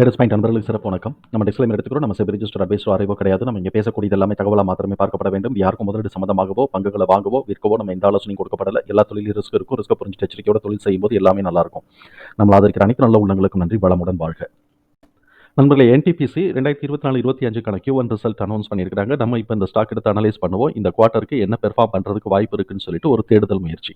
Traders point நண்பர்களுக்கு சிறப்பு வணக்கம். நம்ம டிஸ்க்ளைமர் எடுத்துக்கிறோம். நம்ம செபி ரிஜிஸ்டர் அட்வைஸோ அறிவோ கிடையாது. நம்ம இங்கே பேசக்கூடியது எல்லாமே தகவலாக மாத்திரமே பார்க்கப்பட வேண்டும். யாருக்கும் முதலீடு சம்மந்தமாகவோ பங்குகளை வாங்கவோ விற்கவோ நம்ம எந்த ஆலோசனையும் கொடுக்கப்படல. எல்லா தொழிலும் ரிஸ்க் இருக்கும். ரிஸ்க் புரிஞ்சு எச்சரிக்கையோட தொழில் செய்யும்போது எல்லாமே நல்லா இருக்கும். நம்ம ஆதரிக்கிற அனைத்து நல்ல உள்ளங்களுக்கும் நன்றி. வளமுடன் வாழ்க. நண்பர்களே என்டிபிசி ரெண்டாயிரத்தி இருபத்தி நாலு இருபத்தி அஞ்சுக்கான கியூ ஒன் ரிசல்ட் அனௌன்ஸ் பண்ணியிருக்காங்க நம்ம இப்போ இந்த ஸ்டாக் எடுத்து அனலைஸ் பண்ணுவோம். இந்த குவார்ட்டருக்கு என்ன பெர்ஃபார்ம் பண்ணுறதுக்கு வாய்ப்பு இருக்குன்னு சொல்லிட்டு ஒரு தேடுதல் முயற்சி.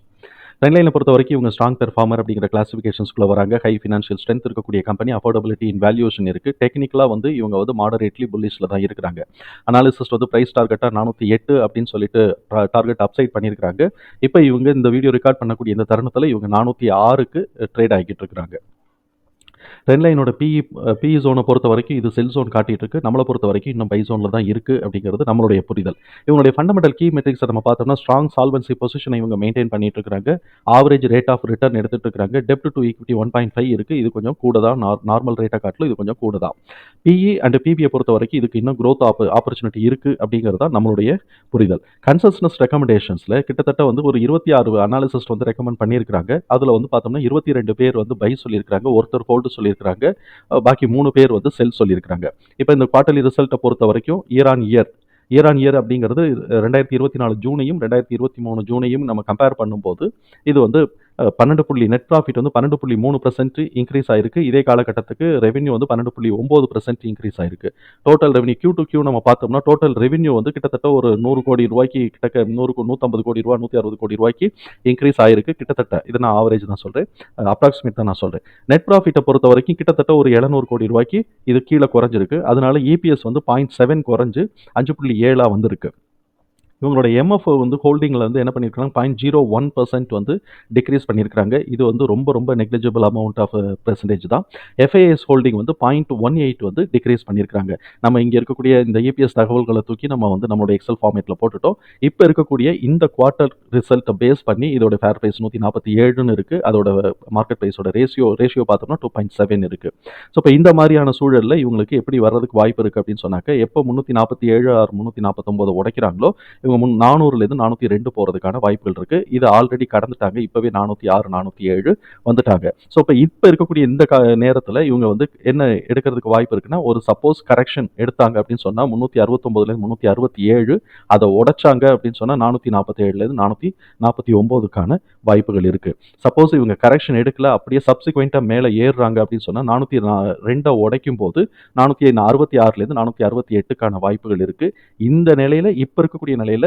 ட்ரெண்ட்லைனை பொறுத்த வரைக்கும் இவங்க ஸ்ட்ராங் பெர்ஃபார்மர் அப்படிங்கிற கிளாசிஃபிகேஷன்ஸ்குள்ள வராங்க. ஹை ஃபினான்ஷியல் ஸ்ட்ரென்த் இருக்கக்கூடிய கம்பெனி அஃபோர்டபிலிட்டி இன் வேல்யூஷன் இருக்குது டெக்னிக்கலாக வந்து இவங்க வந்து மாடரேட்லி புல்லிஷில் தான் இருக்கிறாங்க. அனாலிசிஸ் வந்து ப்ரைஸ் டார்கெட்டாக நானூற்றி எட்டு அப்படின்னு சொல்லிட்டு டார்கெட் அப்சைட் பண்ணியிருக்காங்க இப்போ இவங்க இந்த வீடியோ ரெக்கார்ட் பண்ணக்கூடிய இந்த தருணத்தில் இவங்க நானூற்றி ஆறுக்கு ட்ரேட் ஆகிட்டு இருக்கிறாங்க. ட்ரெண்ட்லைனோட பிஇ பிஇ ஜோனை பொறுத்த வரைக்கும் இது செல் ஜோன் காட்டிட்டு இருக்கு நம்மளை பொறுத்த வரைக்கும் இன்னும் பை ஜோனில் தான் இருக்குது அப்படிங்கிறது நம்மளுடைய புரிதல். இவங்களுடைய ஃபண்டமெண்டல் கீ மெட்ரிக்ஸை நம்ம பார்த்தோம்னா ஸ்ட்ராங் சால்வன்சி பொசிஷனை இவங்க மெயின்டைன் பண்ணிட்டு இருக்காங்க ஆவரேஜ் ரேட் ஆஃப் ரிட்டர்ன் எடுத்துட்டு இருக்காங்க டெப்ட் to equity one point five இருக்குது இது கொஞ்சம் கூட தான் நார்மல் ரேட்டை காட்டிலும் இது கொஞ்சம் கூட தான் பிஇ அண்ட் பிபியை பொறுத்த வரைக்கும் இதுக்கு இன்னும் க்ரோத் ஆப் ஆப்பர்ச்சுனிட்டி இருக்குது அப்படிங்கிறது தான் நம்மளுடைய புரிதல். கன்சஸ்னஸ் ரெக்கமெண்டேஷன்ஸில் கிட்டத்தட்ட வந்து ஒரு இருபத்தி ஆறு அனாலிசிஸ்ட் வந்து ரெக்கமெண்ட் பண்ணியிருக்காங்க அதில் வந்து பார்த்தோம்னா இருபத்தி ரெண்டு பேர் வந்து பை சொல்லியிருக்காங்க ஒருத்தர் ஹோல்டு சொல்லியிருக்கிறாங்க. பாக்கி மூணு பேர் வந்து செல் சொல்லியிருக்கிறாங்க. இப்போ இந்த குவார்ட்டர்லி ரிசல்ட்டை பொறுத்த வரைக்கும் year on year. Year on year அப்படிங்கிறது ரெண்டாயிரத்தி இருபத்தி நாலு ஜூனையும் ரெண்டாயிரத்தி இருபத்தி மூணு ஜூனையும் நம்ம கம்பேர் பண்ணும்போது இது வந்து பன்னெண்டு புள்ளி நெட் ப்ராஃபிட் வந்து பன்னெண்டு புள்ளி மூணு பர்சன்ட் இன்க்ரீஸ் ஆயிருக்கு. இதே காலகட்டத்துக்கு ரெவென்யூ வந்து பன்னெண்டு புள்ளி ஒம்பது பர்சன்ட் இன்க்ரீஸ் ஆயிருக்கு. Total revenue Q to Q நம்ம பார்த்தோம்னா டோட்டல் ரெவென்யூ வந்து கிட்டத்தட்ட ஒரு நூறு கோடி ரூபாய்க்கு கிட்டக்க நூறு நூற்றம்பது கோடி ரூபா நூற்றி அறுபது கோடி ரூபாய்க்கு இன்க்ரீஸ் ஆயிருக்கு கிட்டத்தட்ட. இது நான் ஆவரேஜ் தான் சொல்கிறேன் அப்ராக்சிமேட் தான் நான் சொல்கிறேன் நெட் ப்ராஃபிட்டை பொறுத்த வரைக்கும் கிட்டத்தட்ட ஒரு எழுநூறு கோடி ரூபாய்க்கு இது கீழே குறைஞ்சிருக்கு. அதனால இபிஎஸ் வந்து பாயிண்ட் செவன் குறைஞ்சு அஞ்சு புள்ளி ஏழாக வந்திருக்கு. இவங்களோட எம்எஃப் வந்து ஹோல்டிங்கில் வந்து என்ன பண்ணியிருக்காங்க பாயிண்ட் ஜீரோ ஒன் பர்சன்ட் வந்து டிக்ரீஸ் பண்ணியிருக்காங்க இது வந்து ரொம்ப ரொம்ப நெக்லிஜிபிள் அமௌண்ட் ஆஃப் பெர்சன்டேஜ் தான். எஃப்ஐஎஸ் ஹோல்டிங் வந்து பாயிண்ட் ஒன் எயிட் வந்து டிக்ரீஸ் பண்ணியிருக்காங்க நம்ம இங்கே இருக்கக்கூடிய இந்த இபிஎஸ் தகவல்களை தூக்கி நம்ம வந்து நம்மளோட எக்ஸல் ஃபார்மேட்டில் போட்டுட்டோம். இப்போ இருக்கக்கூடிய இந்த குவார்ட்டர் ரிசல்ட்டை பேஸ் பண்ணி இதோட ஃபேர் ப்ரைஸ் நூற்றி நாற்பத்தி ஏழுன்னு இருக்குது அதோட மார்க்கெட் ப்ரைஸோட ரேஷியோ ரேஷியோ பார்த்தோம்னா டூ பாயிண்ட் செவன் இருக்குது ஸோ இப்போ இந்த மாதிரியான சூழலில் இவங்களுக்கு எப்படி வர்றதுக்கு வாய்ப்பு இருக்குது அப்படின்னு சொன்னாக்க எப்போ முந்நூற்றி நாற்பத்தி ஏழு ஆறு முந்நூற்றி நாற்பத்தொம்போது உடைக்கிறாங்களோ இவங்க முன் நானூறுலேருந்து நானூற்றி ரெண்டு போகிறதுக்கான வாய்ப்புகள் இருக்குது இது ஆல்ரெடி கடந்துட்டாங்க. இப்போவே நானூற்றி ஆறு நானூற்றி ஏழு வந்துட்டாங்க. ஸோ இப்போ இப்போ இருக்கக்கூடிய இந்த க நேரத்தில் இவங்க வந்து என்ன எடுக்கிறதுக்கு வாய்ப்பு இருக்குன்னா ஒரு சப்போஸ் கரெக்ஷன் எடுத்தாங்க அப்படின்னு சொன்னால் முந்நூற்றி அறுபத்தொம்போதுலேருந்து முந்நூற்றி அறுபத்தி ஏழு அதை உடைச்சாங்க அப்படின்னு சொன்னால் நானூற்றி நாற்பத்தி ஏழுலேருந்து நானூற்றி நாற்பத்தி ஒம்போதுக்கான வாய்ப்புகள் இருக்குது சப்போஸ் இவங்க கரெக்ஷன் எடுக்கல அப்படியே சப்சிக்வெண்ட்டாக மேலே ஏறுறாங்க அப்படின்னு சொன்னால் நானூற்றி ரெண்டை உடைக்கும் போது நானூற்றி அறுபத்தி ஆறுலேருந்து நானூற்றி அறுபத்தி எட்டுக்கான வாய்ப்புகள் இருக்குது இந்த நிலையில் இப்போ இருக்கக்கூடிய நிலையில்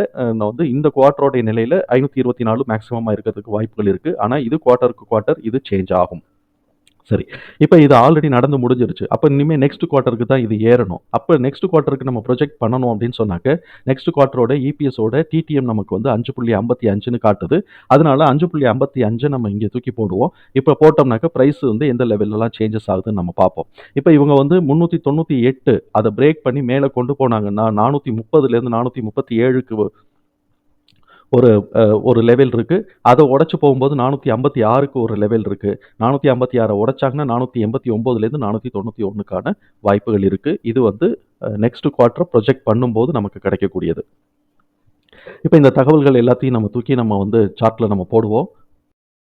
வந்து இந்த குவார்ட்டரோடைய நிலையில் ஐநூற்றி இருபத்தி நாலு மேக்ஸிமமாக இருக்கிறதுக்கு வாய்ப்புகள் இருக்குது ஆனால் இது குவார்ட்டருக்கு குவார்ட்டர் இது சேஞ்ச் ஆகும். சரி. இப்போ இது ஆல்ரெடி நடந்து முடிஞ்சிருச்சு. அப்போ இனிமேல் நெக்ஸ்ட் குவார்ட்டருக்கு தான் இது ஏறணும். அப்போ நெக்ஸ்ட் குவார்ட்டருக்கு நம்ம ப்ரொஜெக்ட் பண்ணணும் அப்படின்னு சொன்னாக்க நெக்ஸ்ட் குவார்ட்டரோட இபிஎஸோட டிடிஎம் நமக்கு வந்து அஞ்சு புள்ளி ஐம்பத்தி அஞ்சுன்னு காட்டுது. அதனால அஞ்சு புள்ளி ஐம்பத்தி அஞ்சு நம்ம இங்கே தூக்கி போடுவோம். இப்போ போட்டோம்னாக்க ப்ரைஸ் வந்து எந்த லெவல்லலாம் சேஞ்சஸ் ஆகுதுன்னு நம்ம பார்ப்போம். இப்போ இவங்க வந்து முந்நூற்றி தொண்ணூற்றி எட்டு அதை பிரேக் பண்ணி மேலே கொண்டு போனாங்கன்னா நானூற்றி முப்பதுலேருந்து நானூற்றி முப்பத்தி ஏழுக்கு ஒரு ஒரு லெவல் இருக்குது அதை உடச்சி போகும்போது நானூற்றி ஐம்பத்தி ஆறுக்கு ஒரு லெவல் இருக்குது நானூற்றி ஐம்பத்தி ஆறை உடச்சாங்கன்னா நானூற்றி எண்பத்தி ஒம்போதுலேருந்து நானூற்றி தொண்ணூற்றி ஒன்றுக்கான வாய்ப்புகள் இருக்குது இது வந்து நெக்ஸ்ட் குவார்ட்டர் ப்ரொஜெக்ட் பண்ணும்போது நமக்கு கிடைக்கக்கூடியது. இப்போ இந்த தகவல்கள் எல்லாத்தையும் நம்ம தூக்கி நம்ம வந்து சார்ட்டில் நம்ம போடுவோம்.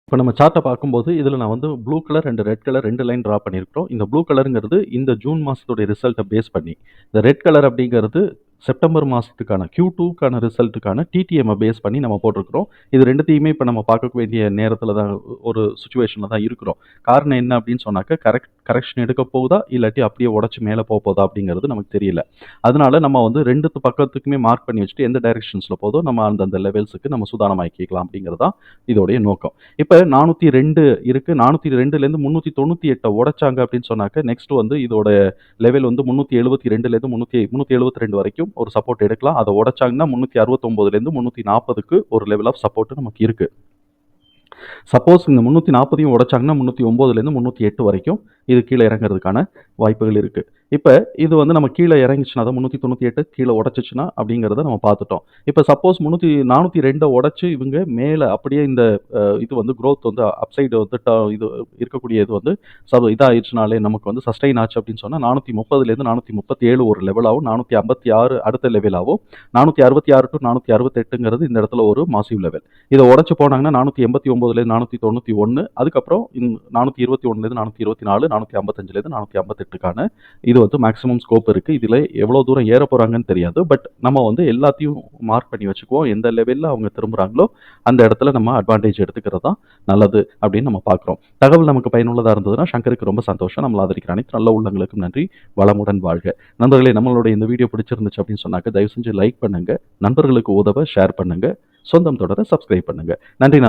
இப்போ நம்ம சார்ட்டை பார்க்கும்போது இதில் நான் வந்து ப்ளூ கலர் ரெண்டு ரெட் கலர் ரெண்டு லைன் ட்ரா பண்ணியிருக்கிறோம். இந்த ப்ளூ கலருங்கிறது இந்த ஜூன் மாதத்துடைய ரிசல்ட்டை பேஸ் பண்ணி. இந்த ரெட் கலர் அப்படிங்கிறது செப்டம்பர் மாதத்துக்கான க்யூ டூக்கான ரிசல்ட்டுக்கான டிடிஎம்மை பேஸ் பண்ணி நம்ம போட்டிருக்கிறோம். இது ரெண்டுத்தையுமே இப்போ நம்ம பார்க்க வேண்டிய நேரத்தில் தான் ஒரு சுச்சுவேஷனில் தான் இருக்கிறோம். காரணம் என்ன அப்படின்னு சொன்னாக்க கரெக்ட் கரெக்ஷன் எடுக்க போகுதா இல்லாட்டி அப்படியே உடச்சி மேலே போக போதா அப்படிங்கிறது நமக்கு தெரியல. அதனால நம்ம வந்து ரெண்டு பக்கத்துக்குமே மார்க் பண்ணி வச்சுட்டு எந்த டைரக்ஷன்ஸில் போதோ நம்ம அந்தந்த லெவல்ஸுக்கு நம்ம சுதாரணமாக்கிக்கலாம் அப்படிங்கிறது தான் இதோடைய நோக்கம். இப்போ நானூற்றி ரெண்டு இருக்குது நானூற்றி ரெண்டுலேருந்து முந்நூற்றி தொண்ணூற்றி எட்டை உடைச்சாங்க அப்படின்னு சொன்னாக்க நெக்ஸ்ட் வந்து இதோட லெவல் வந்து முந்நூற்றி எழுபத்தி ரெண்டுலேருந்து முந்நூற்றி முந்நூற்றி எழுபத்தி ரெண்டு வரைக்கும் ஒரு சப்போர்ட் எடுக்கலாம். அதை உடைச்சாங்கன்னா முந்நூற்றி அறுபத்தொம்போதுலேருந்து முந்நூற்றி நாற்பதுக்கு ஒரு லெவல் ஆஃப் சப்போர்ட் நமக்கு இருக்குது சப்போஸ் இந்த முந்நூற்றி நாற்பதையும் உடைச்சாங்கன்னா முந்நூற்றி ஒம்போதுலேருந்து முந்நூற்றி எட்டு வரைக்கும் இது கீழே இறங்குறதுக்கான வாய்ப்புகள் இருக்குது இப்போ இது வந்து நம்ம கீழே இறங்கிச்சுன்னா அதை முந்நூற்றி தொண்ணூற்றி எட்டு கீழே உடச்சிச்சுன்னா அப்படிங்கிறத நம்ம பார்த்துட்டோம். இப்போ சப்போஸ் முந்நூற்றி நானூற்றி ரெண்டை உடச்சி இவங்க மேலே அப்படியே இந்த இது வந்து க்ரோத் வந்து அப்சைடு வந்து ட- இது இருக்கக்கூடிய இது வந்து சப் இதாகிடுச்சுனாலே நமக்கு வந்து சஸ்டைன் ஆச்சு அப்படின்னு சொன்னால் நானூற்றி முப்பதுலேருந்து நானூற்றி முப்பத்தி ஏழு ஒரு லெவலாகவும் நானூற்றி ஐம்பத்தி ஆறு அடுத்த லெவலாகவும் நானூற்றி அறுபத்தி ஆறு டு நானூற்றி அறுபத்தெட்டுங்கிறது இந்த இடத்துல ஒரு மாசிவ் லெவல் இதை உடச்சி போனாங்கன்னா நானூற்றி எண்பத்தி ஒம்பதுலேருந்து நானூற்றி தொண்ணூற்றி ஒன்று அதுக்கப்புறம் நானூற்றி இருபத்தி ஒன்றுலேருந்து நானூற்றி இருபத்தி நாலு நானூற்றி ஐம்பத்தஞ்சுலேருந்து நானூற்றி ஐம்பத்தெட்டுக்கான இது இது வந்து மேக்ஸிமம் ஸ்கோப் இருக்குது இதில் எவ்வளோ தூரம் ஏற போகிறாங்கன்னு தெரியாது. பட் நம்ம வந்து எல்லாத்தையும் மார்க் பண்ணி வச்சுக்குவோம். எந்த லெவலில் அவங்க திரும்புகிறாங்களோ அந்த இடத்துல நம்ம அட்வான்டேஜ் எடுத்துக்கிறது தான் நல்லது அப்படின்னு நம்ம பார்க்குறோம். தகவல் நமக்கு பயனுள்ளதாக இருந்ததுன்னா சங்கருக்கு ரொம்ப சந்தோஷம். நம்மள ஆதரிக்கிற அனைத்து நல்ல உள்ளங்களுக்கும் நன்றி. வளமுடன் வாழ்க. நண்பர்களே நம்மளோட இந்த வீடியோ பிடிச்சிருந்துச்சு அப்படின்னு சொன்னாக்க தயவு செஞ்சு லைக் பண்ணுங்கள் நண்பர்களுக்கு உதவ ஷேர் பண்ணுங்கள் சொந்தம் தொடர சப்ஸ்கிரைப் பண்ணுங்கள் நன்றி.